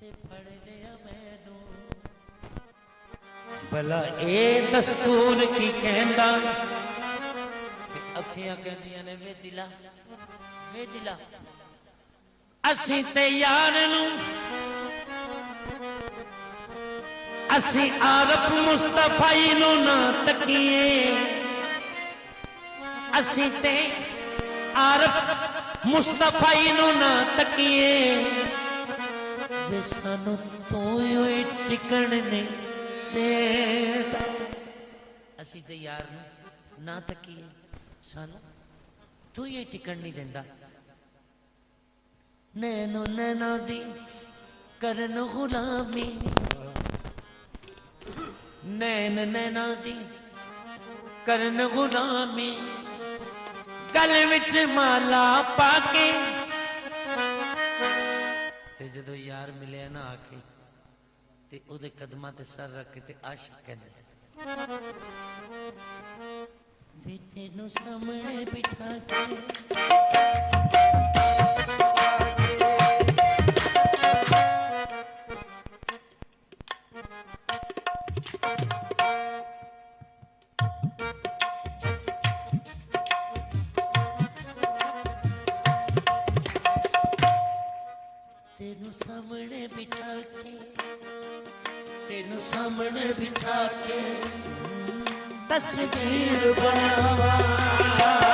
ਤੇ ਫੜ ਲਿਆ ਮੈਨੂੰ ਭਲਾ ਇਹ ਦਸਤੂਰ ਕੀ ਕਹਿੰਦਾ? ਤੇ ਅੱਖੀਆਂ ਕਹਿੰਦੀਆਂ ਨੇ, ਵੇ ਦਿਲਾ ਵੇ ਦਿਲਾ। ਅਸੀਂ ਤੇ ਯਾਰ ਨੂੰ, ਅਸੀਂ ਆਰਫ ਮੁਸਤਫਾਈ ਨੂੰ ਨਾ ਤਕੀਏ। ਅਸੀਂ ਤੇ ਆਰਫ ਮੁਸਤਫਾਈ ਨੂੰ ਨਾ ਤਕੀਏ। ਵੇ ਸਾਨੂੰ ਤੂੰ ਹੀ ਟਿਕਣ ਨਹੀਂ ਦੇਦਾ। ਅਸੀਂ ਤੇ ਯਾਰ ਨੂੰ ਨਾ ਤਕੀਏ। ਸਾਨੂੰ ਤੂੰ ਹੀ ਟਿਕਣ ਨਹੀਂ ਦਿੰਦਾ। ਨੈਨੋ ਨੈਨਾ ਦੀ ਕਰਨ ਗੁਲਾਮੀ। ਨੈਣ ਨੈਨਾ ਦੀ ਕਰਨ ਗੁਲਾਮੀ। ਗਲ ਵਿੱਚ ਮਾਲਾ ਪਾ ਕੇ ਤੇ ਜਦੋਂ ਯਾਰ ਮਿਲਿਆ ਨਾ ਆ ਕੇ, ਤੇ ਉਹਦੇ ਕਦਮਾਂ ਤੇ ਸਰ ਰੱਖ ਕੇ ਤੇ ਆਸ਼ਿਕ ਕਹਿੰਦੇ, ਵੀ ਤੈਨੂੰ ਸਾਹਮਣੇ ਬਿਠਾ ਕੇ ਤੈਨੂੰ ਸਾਹਮਣੇ ਬਿਠਾ ਕੇ ਤਸਵੀਰ ਬਣਾਵਾ।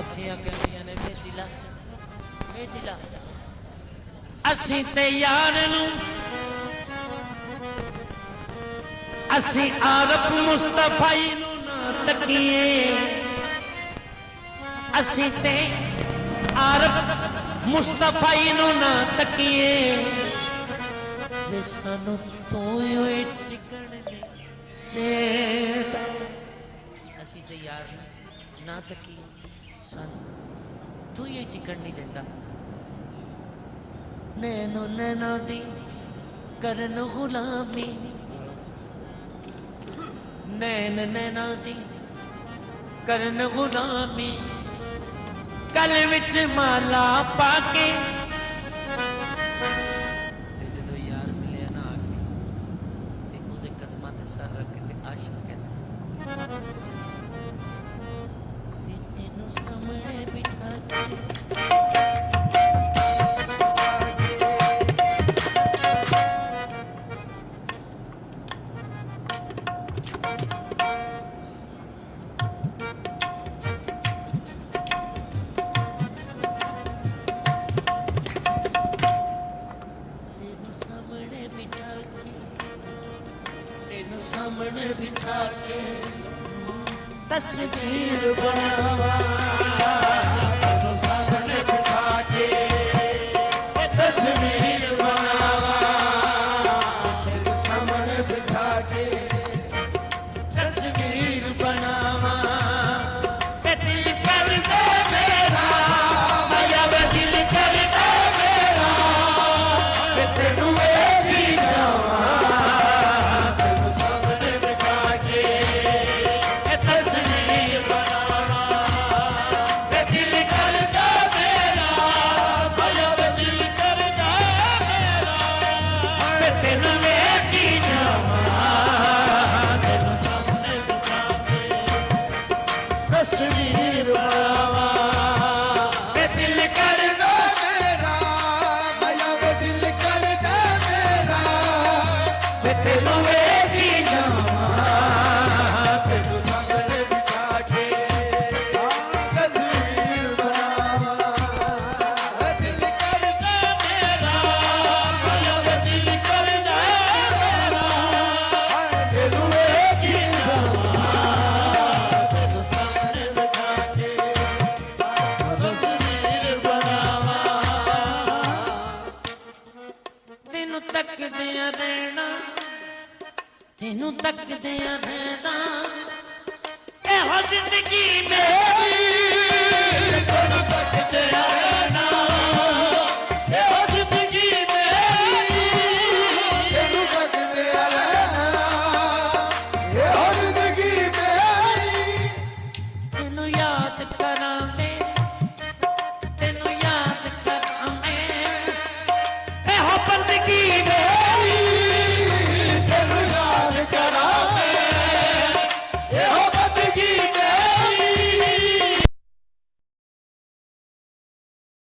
ਅੱਖੀਆਂ ਕਹਿੰਦੀਆਂ ਨੇ ਵੇ ਦਿਲਾ ਵੇ ਦਿਲਾ ਅਸੀਂ ਤੇ ਯਾਰ ਨੂੰ। ਅਸੀਂ ਆਰਫ ਮੁਸਤਫਾਈ ਨੂੰ ਨਾ ਤਕੀਏ ਅਸੀਂ ਤੇ ਆਰਫ ਮੁਸਤਫਾਈ ਨੂੰ ਨਾ ਤਕੀਏ ਵੇ ਸਾਨੂੰ ਤੂੰ ਹੀ ਟਿਕਣ ਨਹੀਂ ਅਸੀਂ ਤੇ ਯਾਰ ਨੂੰ ਨਾ ਤਕੀਏ ਸਾਨੂੰ ਤੂੰ ਹੀ ਟਿਕਣ ਨਹੀਂ ਦਿੰਦਾ। ਨੈਨੋ ਨੈਨਾ ਦੀ ਕਰਨ ਗੁਲਾਮੀ। ਨੈਣ ਨੈਣਾ ਦੀ ਕਰਨ ਗੁਲਾਮੀ। ਕਲ ਵਿੱਚ ਮਾਲਾ ਪਾ ਕੇ ਜਦੋਂ ਯਾਰ ਮਿਲਿਆ ਨਾ ਆ ਕੇ ਉਹਦੇ ਕਦਮਾਂ ਤੇ ਸਰ ਰੱਖ ਕਹਿੰਦਾ ਕੇ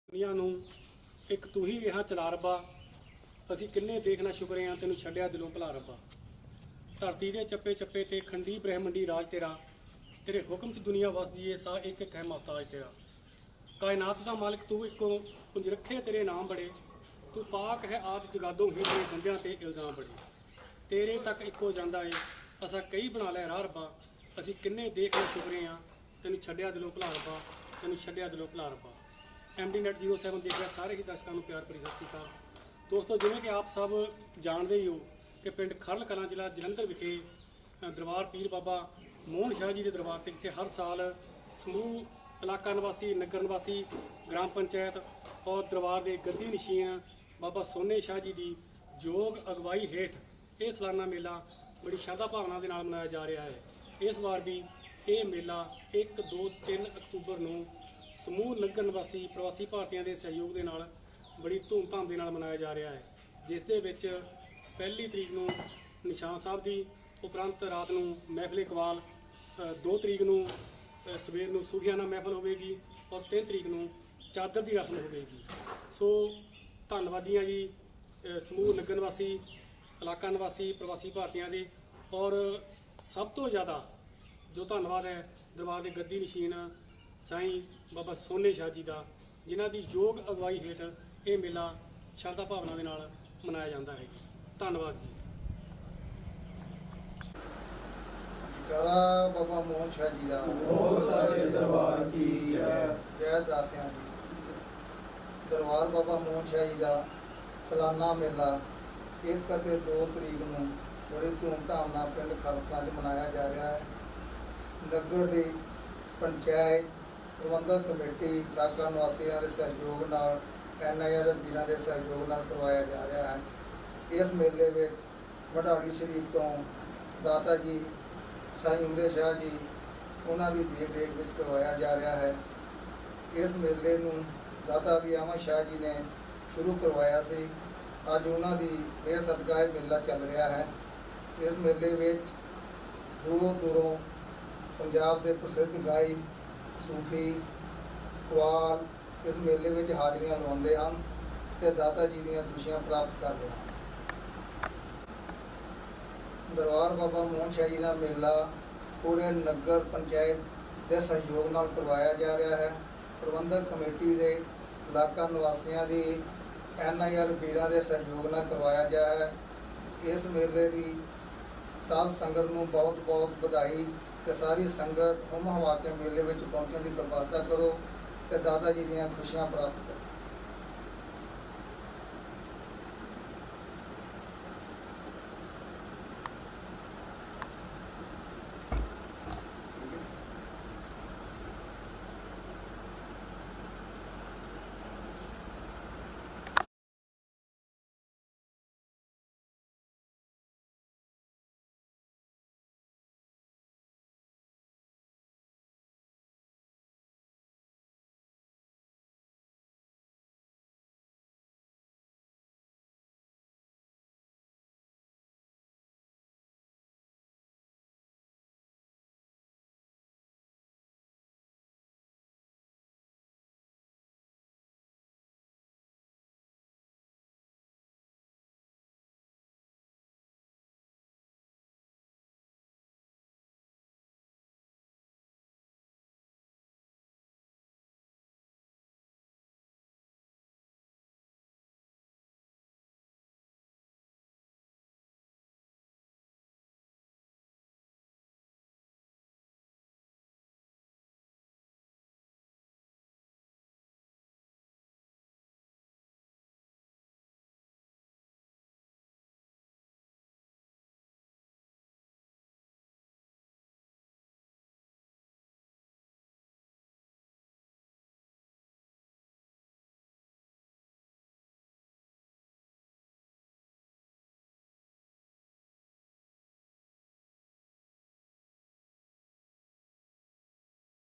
ਦੁਨੀਆ ਨੂੰ ਇੱਕ ਤੂੰ ਹੀ ਰਿਹਾ ਚਲਾ ਰੱਬਾ। ਅਸੀਂ ਕਿੰਨੇ ਦੇਖਣਾ ਸ਼ੁਕਰੇ ਆ, ਤੈਨੂੰ ਛੱਡਿਆ ਦਿਲੋਂ ਭਲਾ ਰੱਬਾ। ਧਰਤੀ ਦੇ ਚੱਪੇ ਚੱਪੇ ਤੇ ਖੰਡੀ ਬ੍ਰਹਿਮੰਡੀ ਰਾਜ ਤੇਰਾ। ਤੇਰੇ ਹੁਕਮ 'ਚ ਦੁਨੀਆ ਵਸਦੀ ਏ, ਸਾ ਇੱਕ ਇੱਕ ਹੈ ਮੁਹਤਾਜ ਤੇਰਾ। ਕਾਇਨਾਤ ਦਾ ਮਾਲਕ ਤੂੰ ਇੱਕੋ, ਪੁੰਜ ਰੱਖੇ ਤੇਰੇ ਨਾਮ ਬੜੇ। ਤੂੰ ਪਾਕ ਹੈ ਆਦ ਜਗਾਦੋਂ ਹੀ ਤੇਰੇ ਬੰਦਿਆਂ ਤੇ ਇਲਜ਼ਾਮ ਬੜੇ। ਤੇਰੇ ਤੱਕ ਇੱਕੋ ਜਾਂਦਾ ਏ, ਅਸਾਂ ਕਈ ਬਣਾ ਲੈ ਰਾਹ ਰੱਬਾ। ਅਸੀਂ ਕਿੰਨੇ ਦੇਖ ਲੈ ਸ਼ੁਕਰੇ ਆ, ਤੈਨੂੰ ਛੱਡਿਆ ਦਿਲੋਂ ਭਲਾ ਰੱਬਾ, ਤੈਨੂੰ ਛੱਡਿਆ ਦਿਲੋਂ ਭਲਾ ਰੱਬਾ। ਐਮਡੀ ਨੈਟ 07 ਦੇਖ ਰਿਹਾ ਸਾਰੇ ਹੀ ਦਰਸ਼ਕਾਂ ਨੂੰ ਪਿਆਰ ਭਰੀ ਸਤਿ ਸ਼੍ਰੀ ਅਕਾਲ। ਦੋਸਤੋ, ਜਿਵੇਂ ਕਿ ਆਪ ਸਭ ਜਾਣਦੇ ਹੀ ਹੋ ਕਿ ਪਿੰਡ ਖਰਲ ਕਲਾਂ ਜ਼ਿਲ੍ਹਾ ਜਲੰਧਰ ਵਿਖੇ ਦਰਬਾਰ ਪੀਰ ਬਾਬਾ ਮੋਹਨ ਸ਼ਾਹ ਜੀ ਦੇ ਦਰਬਾਰ ਤੇ ਜਿੱਥੇ ਹਰ ਸਾਲ ਸਮੂਹ ਇਲਾਕਾ ਨਿਵਾਸੀ, ਨਗਰ ਨਿਵਾਸੀ, ਗ੍ਰਾਮ ਪੰਚਾਇਤ ਔਰ ਦਰਬਾਰ ਦੇ ਗੱਦੀ ਨਸ਼ੀਨ ਬਾਬਾ ਸੋਨੇ ਸ਼ਾਹ ਜੀ ਦੀ ਯੋਗ ਅਗਵਾਈ ਹੇਠ ਇਹ ਸਾਲਾਨਾ ਮੇਲਾ ਬੜੀ ਸ਼ਰਧਾ ਭਾਵਨਾ ਦੇ ਨਾਲ ਮਨਾਇਆ ਜਾ ਰਿਹਾ ਹੈ। ਇਸ ਵਾਰ ਵੀ ਇਹ ਮੇਲਾ 1 2 3 ਅਕਤੂਬਰ ਨੂੰ ਸਮੂਹ ਲੱਗਣ ਨਿਵਾਸੀ ਪ੍ਰਵਾਸੀ ਭਾਰਤੀਆਂ ਦੇ ਸਹਿਯੋਗ ਦੇ ਨਾਲ ਬੜੀ ਧੂਮਧਾਮ ਦੇ ਨਾਲ ਮਨਾਇਆ ਜਾ ਰਿਹਾ ਹੈ, ਜਿਸ ਦੇ ਵਿੱਚ ਪਹਿਲੀ ਤਰੀਕ ਨੂੰ ਨਿਸ਼ਾਨ ਸਾਹਿਬ ਦੀ ਉਪਰੰਤ ਰਾਤ ਨੂੰ ਮਹਿਫਲ ਇਕਬਾਲ 2 ਤਰੀਕ ਨੂੰ ਸਵੇਰ ਨੂੰ ਸੂਫੀਆਨਾ ਮਹਿਫਲ ਹੋਵੇਗੀ ਔਰ 3 ਤਰੀਕ ਨੂੰ ਚਾਦਰ ਦੀ ਰਸਮ ਹੋਵੇਗੀ। ਸੋ ਧੰਨਵਾਦੀਆਂ ਜੀ ਸਮੂਹ ਲੱਗਣ ਵਾਸੀ, ਇਲਾਕਾ ਨਿਵਾਸੀ, ਪ੍ਰਵਾਸੀ ਭਾਰਤੀਆਂ ਦੇ ਔਰ ਸਭ ਤੋਂ ਜ਼ਿਆਦਾ ਜੋ ਧੰਨਵਾਦ ਹੈ ਦਰਬਾਰ ਦੇ ਗੱਦੀ ਨਸ਼ੀਨ ਸਾਈਂ ਬਾਬਾ ਸੋਨੇ ਸ਼ਾਹ ਜੀ ਦਾ, ਜਿਨ੍ਹਾਂ ਦੀ ਯੋਗ ਅਗਵਾਈ ਹੇਠ ਇਹ ਮੇਲਾ ਸ਼ਰਧਾ ਭਾਵਨਾ ਦੇ ਨਾਲ ਮਨਾਇਆ ਜਾਂਦਾ ਹੈ। ਧੰਨਵਾਦ ਜੀ। ਜਕਾਰਾ ਬਾਬਾ ਮੋਹਨ ਸ਼ਾਹ ਜੀ ਦਾ। ਬਹੁਤ ਸਾਰੇ ਦਰਬਾਰ ਕੀ ਹੈ ਜੈ ਦਾਤਿਆਂ ਦੀ। ਦਰਬਾਰ ਬਾਬਾ ਮੋਹਨ ਸ਼ਾਹ ਜੀ ਦਾ ਸਾਲਾਨਾ ਮੇਲਾ 1 ਅਤੇ 2 ਤਰੀਕ ਨੂੰ ਬੜੀ ਧੂਮਧਾਮ ਨਾਲ ਪਿੰਡ ਖਲਕਾਂ 'ਚ ਮਨਾਇਆ ਜਾ ਰਿਹਾ ਹੈ। ਨਗਰ ਦੀ ਪੰਚਾਇਤ ਪ੍ਰਬੰਧਕ ਕਮੇਟੀ ਇਲਾਕਾ ਨਿਵਾਸੀਆਂ ਦੇ ਸਹਿਯੋਗ ਨਾਲ ਐਨਆਈਆਰ ਦੇ ਵੀਰਾਂ ਦੇ ਸਹਿਯੋਗ ਨਾਲ ਕਰਵਾਇਆ ਜਾ ਰਿਹਾ ਹੈ। ਇਸ ਮੇਲੇ ਵਿੱਚ ਵਡਾਲੀ ਸ਼ਰੀਫ ਤੋਂ ਦਾਤਾ ਜੀ ਸਾਈਂ ਹੁੰਦੇ ਸ਼ਾਹ ਜੀ, ਉਹਨਾਂ ਦੀ ਦੇਖ ਰੇਖ ਵਿੱਚ ਕਰਵਾਇਆ ਜਾ ਰਿਹਾ ਹੈ। ਇਸ ਮੇਲੇ ਨੂੰ ਦਾਤਾ ਗਿਆਮਾ ਸ਼ਾਹ ਜੀ ਨੇ ਸ਼ੁਰੂ ਕਰਵਾਇਆ ਸੀ। ਅੱਜ ਉਹਨਾਂ ਦੀ ਮੇਰ ਸਦਕਾ ਇਹ ਮੇਲਾ ਚੱਲ ਰਿਹਾ ਹੈ। ਇਸ ਮੇਲੇ ਵਿੱਚ ਦੂਰੋਂ ਦੂਰੋਂ ਪੰਜਾਬ ਦੇ ਪ੍ਰਸਿੱਧ ਗਾਇਕ ਸੂਫੀ ਕਵਾਲ ਇਸ ਮੇਲੇ ਵਿੱਚ ਹਾਜ਼ਰੀਆਂ ਲਵਾਉਂਦੇ ਹਨ ਤੇ ਦਾਤਾ ਜੀ ਦੀਆਂ ਖੁਸ਼ੀਆਂ ਪ੍ਰਾਪਤ ਕਰਦੇ ਹਨ। ਦਰਬਾਰ ਬਾਬਾ ਮੋਹਨ ਸ਼ਾਹ ਜੀ ਦਾ ਮੇਲਾ ਪੂਰੇ ਨਗਰ ਪੰਚਾਇਤ ਦੇ ਸਹਿਯੋਗ ਨਾਲ ਕਰਵਾਇਆ ਜਾ ਰਿਹਾ ਹੈ। ਪ੍ਰਬੰਧਕ ਕਮੇਟੀ ਦੇ ਇਲਾਕਾ ਨਿਵਾਸੀਆਂ ਦੀ ਐਨਆਈਆਰ ਵੀਰਾਂ ਦੇ ਸਹਿਯੋਗ ਨਾਲ ਕਰਵਾਇਆ ਜਾ ਹੈ। ਇਸ ਮੇਲੇ ਦੀ ਸਾਧ ਸੰਗਤ ਨੂੰ ਬਹੁਤ ਬਹੁਤ ਵਧਾਈ ਤੇ ਸਾਰੀ ਸੰਗਤ ਹੁਮ ਹਵਾ ਕੇ ਮੇਲੇ ਵਿੱਚ ਪਹੁੰਚਣ ਦੀ ਕਿਰਪਾਲਤਾ ਕਰੋ ਤੇ ਦਾਦਾ ਜੀ ਦੀਆਂ ਖੁਸ਼ੀਆਂ ਪ੍ਰਾਪਤ ਕਰੋ।